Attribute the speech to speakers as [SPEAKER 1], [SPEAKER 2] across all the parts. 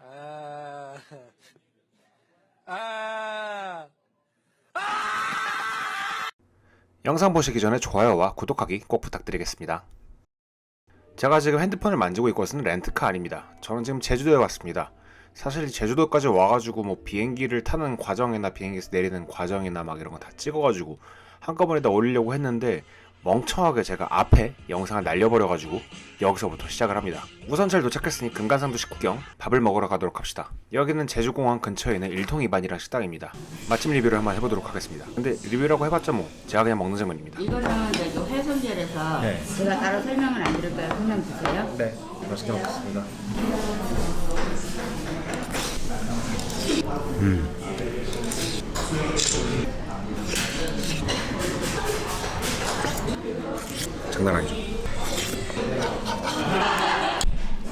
[SPEAKER 1] 아, 아,
[SPEAKER 2] 영상 보시기 전에 좋아요와 구독하기 꼭 부탁드리겠습니다. 제가 지금 핸드폰을 만지고 있는 곳은 렌트카 아닙니다. 저는 지금 제주도에 왔습니다. 사실 제주도까지 와가지고 뭐 비행기를 타는 과정이나 비행기에서 내리는 과정이나 막 이런 거 다 찍어가지고 한꺼번에 다 올리려고 했는데 멍청하게 제가 앞에 영상을 날려버려가지고 여기서부터 시작을 합니다. 우선 잘 도착했으니 금강산도 식구경 밥을 먹으러 가도록 합시다. 여기는 제주공항 근처에 있는 일통이반이라는 식당입니다. 맛집 리뷰를 한번 해보도록 하겠습니다. 근데 리뷰라고 해봤자 뭐 제가 그냥 먹는 장면입니다.
[SPEAKER 3] 이거는 이제 그 회손절에서
[SPEAKER 4] 네.
[SPEAKER 3] 제가 따로 설명은 안 드릴 거예요. 그냥 드세요.
[SPEAKER 4] 네, 맛있게 먹겠습니다.
[SPEAKER 2] 장난 아니죠?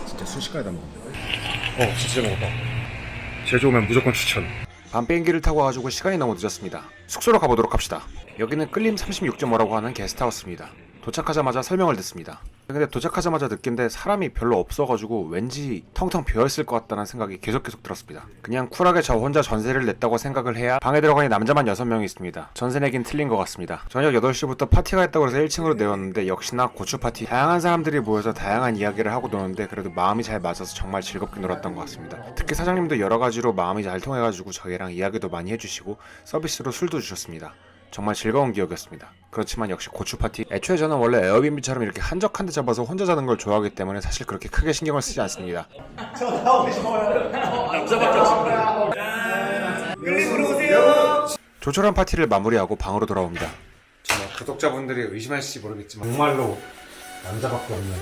[SPEAKER 4] 진짜 순식간에 다 먹었네. 어, 진짜 먹었다. 제주 오면 무조건 추천.
[SPEAKER 2] 밤 비행기를 타고 와가지고 시간이 너무 늦었습니다. 숙소로 가보도록 합시다. 여기는 끌림 36.5라고 하는 게스트하우스입니다. 도착하자마자 설명을 듣습니다. 근데 도착하자마자 느낀데 사람이 별로 없어가지고 왠지 텅텅 비어있을 것 같다는 생각이 계속 계속 들었습니다. 그냥 쿨하게 저 혼자 전세를 냈다고 생각을 해야 방에 들어가니 남자만 6명이 있습니다. 전세 내긴 틀린 것 같습니다. 저녁 8시부터 파티가 있다고 해서 1층으로 내었는데 역시나 고추 파티 다양한 사람들이 모여서 다양한 이야기를 하고 노는데 그래도 마음이 잘 맞아서 정말 즐겁게 놀았던 것 같습니다. 특히 사장님도 여러 가지로 마음이 잘 통해가지고 저희랑 이야기도 많이 해주시고 서비스로 술도 주셨습니다. 정말 즐거운 기억이었습니다. 그렇지만 역시 고추 파티. 애초에 저는 원래 에어비앤비처럼 이렇게 한적한 데 잡아서 혼자 자는 걸 좋아하기 때문에 사실 그렇게 크게 신경을 쓰지 않습니다. 조촐한 파티를 마무리하고 방으로 돌아옵니다. 정말 구독자분들이 의심할지 모르겠지만 정말로 남자밖에 없는.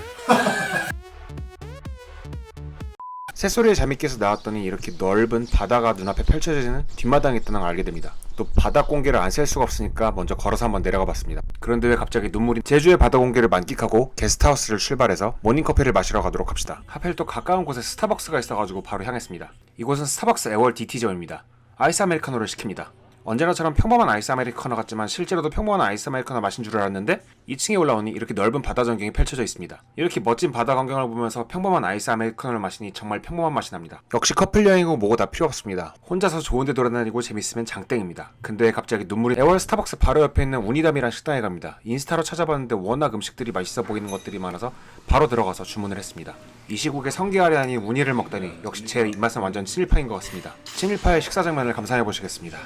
[SPEAKER 2] 새소리에 잠이 깨서 나왔더니 이렇게 넓은 바다가 눈앞에 펼쳐지는 뒷마당이 있다는 걸 알게 됩니다. 또 바다 공기를 안쐴 수가 없으니까 먼저 걸어서 한번 내려가 봤습니다. 그런데 왜 갑자기 눈물이 제주의 바다 공기를 만끽하고 게스트하우스를 출발해서 모닝커피를 마시러 가도록 합시다. 하필 또 가까운 곳에 스타벅스가 있어가지고 바로 향했습니다. 이곳은 스타벅스 애월 DT점입니다. 아이스 아메리카노를 시킵니다. 언제나처럼 평범한 아이스 아메리카노 같지만 실제로도 평범한 아이스 아메리카노 마신 줄 알았는데 2층에 올라오니 이렇게 넓은 바다 전경이 펼쳐져 있습니다. 이렇게 멋진 바다 광경을 보면서 평범한 아이스 아메리카노를 마시니 정말 평범한 맛이 납니다. 역시 커플 여행이고 뭐고 다 필요 없습니다. 혼자서 좋은데 돌아다니고 재밌으면 장땡입니다. 근데 갑자기 눈물이 애월 스타벅스 바로 옆에 있는 우니담이란 식당에 갑니다. 인스타로 찾아봤는데 워낙 음식들이 맛있어 보이는 것들이 많아서 바로 들어가서 주문을 했습니다. 이 시국에 성게알이 아닌 우니를 먹다니 역시 제 입맛은 완전 친일파인 것 같습니다. 친일파의 식사 장면을 감상해 보시겠습니다.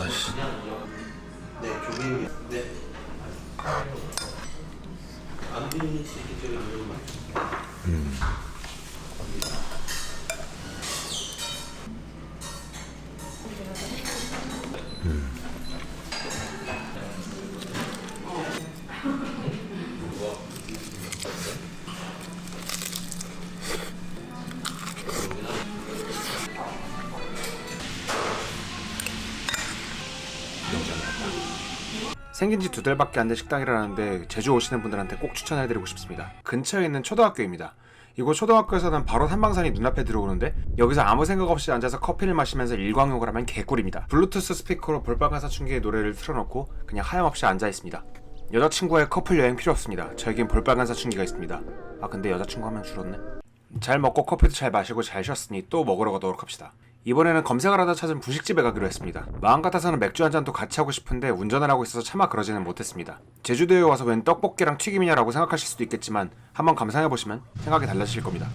[SPEAKER 4] 진짜 씨.
[SPEAKER 2] 생긴 지 두 달밖에 안 된 식당이라는데 제주 오시는 분들한테 꼭 추천해드리고 싶습니다. 근처에 있는 초등학교입니다. 이곳 초등학교에서는 바로 삼방산이 눈앞에 들어오는데 여기서 아무 생각 없이 앉아서 커피를 마시면서 일광욕을 하면 개꿀입니다. 블루투스 스피커로 볼빨간 사춘기의 노래를 틀어놓고 그냥 하염없이 앉아 있습니다. 여자친구의 커플 여행 필요 없습니다. 저에겐 볼빨간 사춘기가 있습니다. 아 근데 여자친구 하면 줄었네. 잘 먹고 커피도 잘 마시고 잘 쉬었으니 또 먹으러 가도록 합시다. 이번에는 검색을 하다 찾은 분식집에 가기로 했습니다. 마음 같아서는 맥주 한 잔도 같이 하고 싶은데 운전을 하고 있어서 차마 그러지는 못했습니다. 제주도에 와서 웬 떡볶이랑 튀김이냐라고 생각하실 수도 있겠지만 한번 감상해 보시면 생각이 달라지실 겁니다.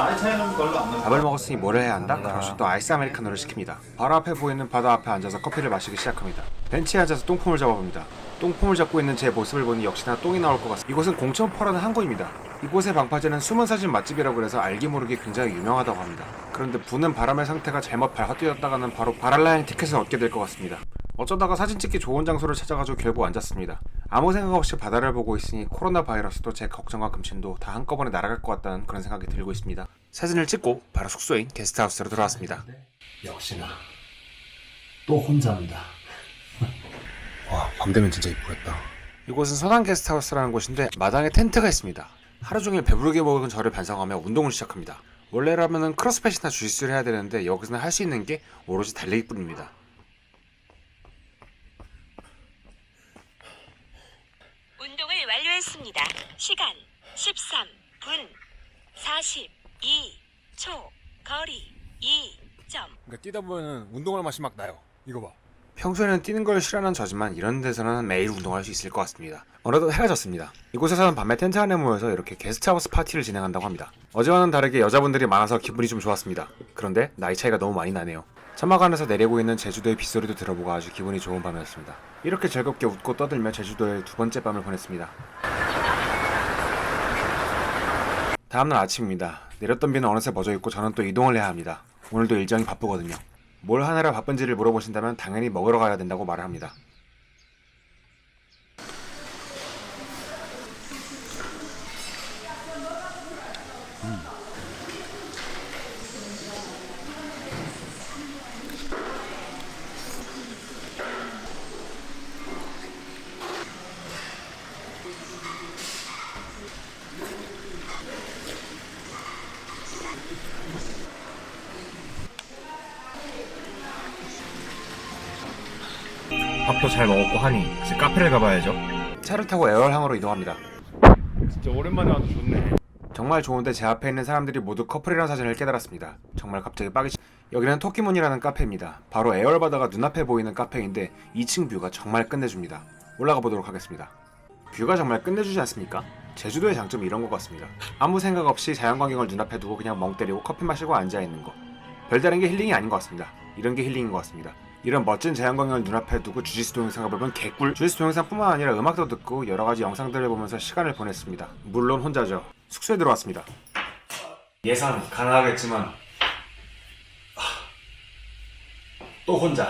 [SPEAKER 4] 나이 차이는 별로 안 나.
[SPEAKER 2] 밥을 먹었으니 뭘 해야 한다? 그래서 또 아이스 아메리카노를 시킵니다. 바로 앞에 보이는 바다 앞에 앉아서 커피를 마시기 시작합니다. 벤치에 앉아서 똥폼을 잡아봅니다. 똥폼을 잡고 있는 제 모습을 보니 역시나 똥이 나올 것 같습니다. 이곳은 공천포라는 항구입니다. 이곳의 방파제는 숨은 사진 맛집이라고 해서 알기 모르게 굉장히 유명하다고 합니다. 그런데 부는 바람의 상태가 잘못 발화되었다가는 바로 바랄라행 티켓을 얻게 될 것 같습니다. 어쩌다가 사진 찍기 좋은 장소를 찾아가지고 결국 앉았습니다. 아무 생각 없이 바다를 보고 있으니 코로나 바이러스도 제 걱정과 금신도 다 한꺼번에 날아갈 것 같다는 그런 생각이 들고 있습니다. 사진을 찍고 바로 숙소인 게스트하우스로 들어왔습니다.
[SPEAKER 1] 역시나 또 혼자입니다.
[SPEAKER 4] 와, 밤 되면 진짜 이쁘겠다.
[SPEAKER 2] 이곳은 선한 게스트하우스라는 곳인데 마당에 텐트가 있습니다. 하루 종일 배부르게 먹은 저를 반성하며 운동을 시작합니다. 원래라면은 크로스핏이나 주짓수를 해야 되는데 여기서는 할 수 있는 게 오로지 달리기뿐입니다.
[SPEAKER 5] 운동을 완료했습니다. 시간 13분 42초 거리 2점
[SPEAKER 4] 그러니까 뛰다 보면은 운동할 맛이 막 나요. 이거 봐.
[SPEAKER 2] 평소에는 뛰는 걸 싫어하는 저지만 이런 데서는 매일 운동할 수 있을 것 같습니다. 어느덧 해가 졌습니다. 이곳에서는 밤에 텐트 안에 모여서 이렇게 게스트하우스 파티를 진행한다고 합니다. 어제와는 다르게 여자분들이 많아서 기분이 좀 좋았습니다. 그런데 나이 차이가 너무 많이 나네요. 천막안에서 내리고 있는 제주도의 빗소리도 들어보고 아주 기분이 좋은 밤이었습니다. 이렇게 즐겁게 웃고 떠들며 제주도의 두 번째 밤을 보냈습니다. 다음날 아침입니다. 내렸던 비는 어느새 멎어 있고 저는 또 이동을 해야 합니다. 오늘도 일정이 바쁘거든요. 뭘 하느라 바쁜지를 물어보신다면 당연히 먹으러 가야 된다고 말을 합니다.
[SPEAKER 4] 밥도 잘 먹었고 하니 이제 카페를 가봐야죠.
[SPEAKER 2] 차를 타고 애월항으로 이동합니다.
[SPEAKER 4] 진짜 오랜만에 와도 좋네.
[SPEAKER 2] 정말 좋은데 제 앞에 있는 사람들이 모두 커플이라는 사실을 깨달았습니다. 정말 갑자기 빡이 여기는 토끼문이라는 카페입니다. 바로 에어얼 바다가 눈앞에 보이는 카페인데 2층 뷰가 정말 끝내줍니다. 올라가 보도록 하겠습니다. 뷰가 정말 끝내주지 않습니까? 제주도의 장점이 이런 것 같습니다. 아무 생각 없이 자연광경을 눈앞에 두고 그냥 멍 때리고 커피 마시고 앉아있는 거. 별다른 게 힐링이 아닌 것 같습니다. 이런 게 힐링인 것 같습니다. 이런 멋진 자연광경을 눈앞에 두고 주짓수 동영상을 보면 개꿀 주짓수 동영상뿐만 아니라 음악도 듣고 여러가지 영상들을 보면서 시간을 보냈습니다. 물론 혼자죠. 숙소에 들어왔습니다. 예상 가능하겠지만 또 혼자.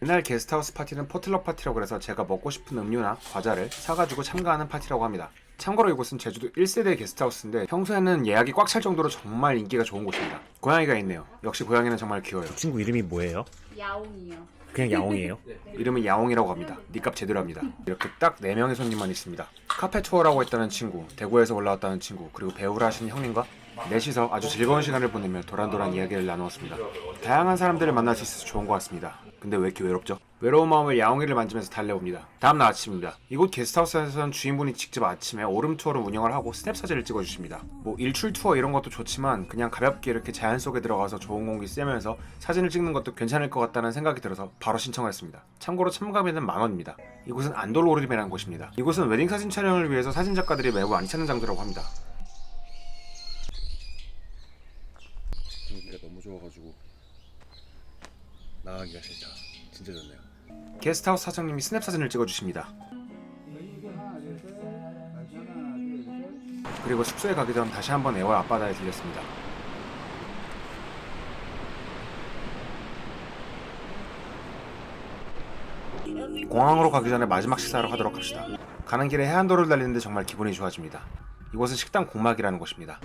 [SPEAKER 2] 이날 게스트하우스 파티는 포틀럭 파티라고 그래서 제가 먹고 싶은 음료나 과자를 사가지고 참가하는 파티라고 합니다. 참고로 이곳은 제주도 1세대 게스트하우스인데 평소에는 예약이 꽉 찰 정도로 정말 인기가 좋은 곳입니다. 고양이가 있네요. 역시 고양이는 정말 귀여워요.
[SPEAKER 4] 친구 이름이 뭐예요?
[SPEAKER 3] 야옹이요.
[SPEAKER 4] 그냥 야옹이에요?
[SPEAKER 2] 이름은 야옹이라고 합니다. 니값 제대로 합니다. 이렇게 딱 4명의 손님만 있습니다. 카페 투어라고 했다는 친구, 대구에서 올라왔다는 친구, 그리고 배우라 하시는 형님과 넷이서 아주 즐거운 시간을 보내며 도란도란 이야기를 나누었습니다. 다양한 사람들을 만날 수 있어서 좋은 것 같습니다. 근데 왜 이렇게 외롭죠? 외로운 마음을 야옹이를 만지면서 달래봅니다. 다음날 아침입니다. 이곳 게스트하우스에서는 주인분이 직접 아침에 오름 투어를 운영을 하고 스냅 사진을 찍어주십니다. 뭐 일출 투어 이런 것도 좋지만 그냥 가볍게 이렇게 자연 속에 들어가서 좋은 공기 쐬면서 사진을 찍는 것도 괜찮을 것 같다는 생각이 들어서 바로 신청을 했습니다. 참고로 참가비는 만 원입니다. 이곳은 안돌로르림이라는 곳입니다. 이곳은 웨딩 사진 촬영을 위해서 사진 작가들이 매우 많이 찾는 장소라고 합니다.
[SPEAKER 4] 분위기가 너무 좋아가지고 나가기가 싫다. 진짜 좋네요.
[SPEAKER 2] 게스트하우스 사장님이 스냅 사진을 찍어주십니다. 그리고 숙소에 가기 전 다시 한번 애월 앞바다에 들렸습니다. 공항으로 가기 전에 마지막 식사를 하도록 합시다. 가는 길에 해안도로를 달리는데 정말 기분이 좋아집니다. 이곳은 식당 공막이라는 곳입니다.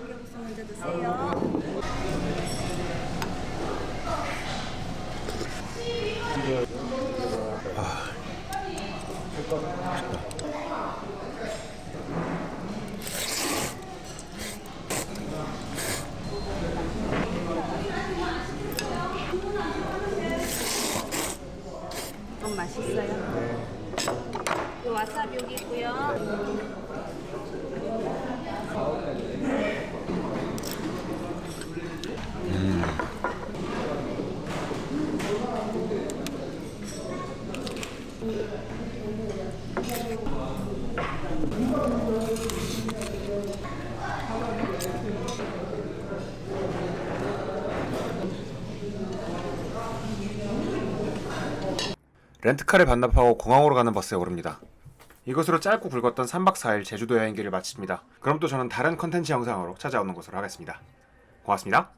[SPEAKER 3] 좀 맛있어요. 요 와사비 여기 있고요.
[SPEAKER 2] 렌트카를 반납하고 공항으로 가는 버스에 오릅니다. 이것으로 짧고 굵었던 3박 4일 제주도 여행기를 마칩니다. 그럼 또 저는 다른 컨텐츠 영상으로 찾아오는 것으로 하겠습니다. 고맙습니다.